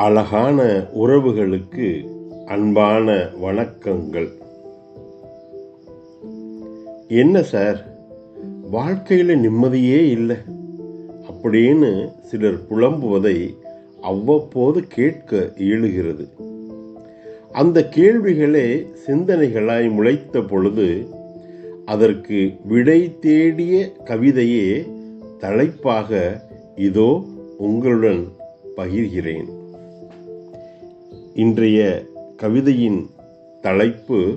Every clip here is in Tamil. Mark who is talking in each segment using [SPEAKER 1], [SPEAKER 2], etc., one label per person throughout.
[SPEAKER 1] அழகான உறவுகளுக்கு அன்பான வணக்கங்கள். என்ன சார்? வாழ்க்கையில் நிம்மதியே இல்லை. அப்படின்னு சிலர் புலம்புவதை அவ்வப்போது கேட்க இயலுகிறது. அந்த கேள்விகளே சிந்தனைகளாய் முளைத்த பொழுது அதற்கு விடை தேடிய கவிதையே தலைப்பாக இதோ உங்களுடன் பகிர்கிறேன். இன்றைய கவிதையின் தலைப்பு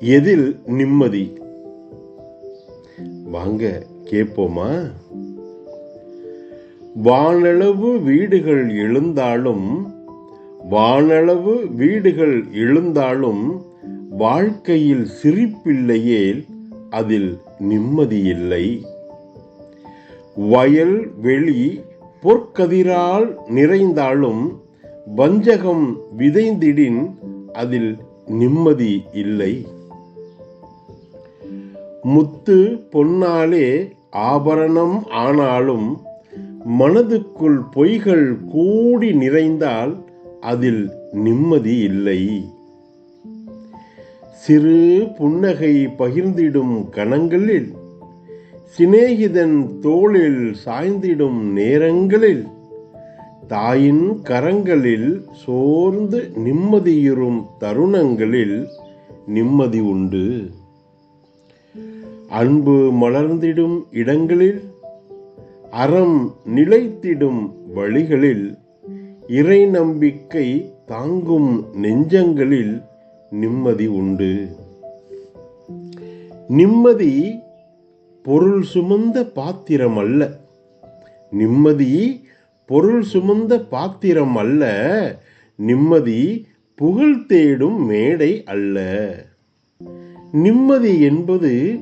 [SPEAKER 1] எதில் நிம்மதி? வாங்க கேட்போமா? வானளவு வீடுகள் எழுந்தாலும் வானளவு வீடுகள் எழுந்தாலும் வாழ்க்கையில் சிரிப்பில்லையே அதில் நிம்மதியில்லை வயல் வெளி பொற்கதிரால் நிறைந்தாலும் வஞ்சகம் விதைந்திடின் அதில் நிம்மதி இல்லை. முத்து பொன்னாலே ஆபரணம் ஆனாலும் மனதுக்குள் பொய்கள் கூடி நிறைந்தால் அதில் நிம்மதி இல்லை. சிறு புன்னகை பகிர்ந்திடும் கணங்களில் சிநேகிதன் தோளில் சாய்ந்திடும் நேரங்களில் தாயின் கரங்களில் சோர்ந்து நிம்மதியுறும் தருணங்களில் நிம்மதி உண்டு. அன்பு மலர்ந்திடும் இடங்களில் அறம் நிலைத்திடும் வழிகளில் இறை நம்பிக்கை தாங்கும் நெஞ்சங்களில் நிம்மதி உண்டு. நிம்மதி பொருள் சுமந்த பாத்திரம் அல்ல நிம்மதி பொருள் சுமந்த பாத்திரம் அல்ல நிம்மதி புகழ் தேடும் மேடை அல்ல. நிம்மதி என்பது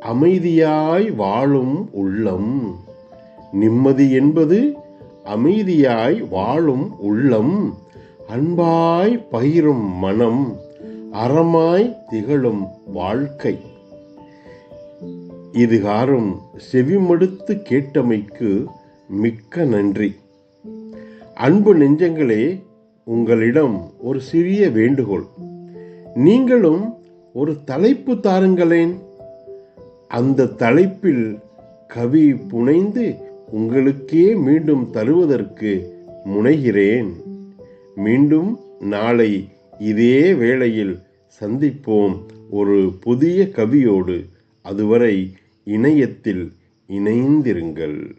[SPEAKER 1] அமைதியாய் வாழும் உள்ளம். நிம்மதி என்பது அமைதியாய் வாழும் உள்ளம். அன்பாய் பகிரும் மனம் அறமாய் திகழும் வாழ்க்கை. இதுகாரும் செவிமடுத்து கேட்டமைக்கு மிக்க நன்றி. அன்பு நெஞ்சங்களே உங்களிடம் ஒரு சிறிய வேண்டுகோள். நீங்களும் ஒரு தலைப்பு தாருங்களேன். அந்த தலைப்பில் கவி புனைந்து உங்களுக்கே மீண்டும் தருவதற்கு முனைகிறேன். மீண்டும் நாளை இதே வேளையில் சந்திப்போம் ஒரு புதிய கவியோடு. அதுவரை இணையத்தில் இணைந்திருங்கள்.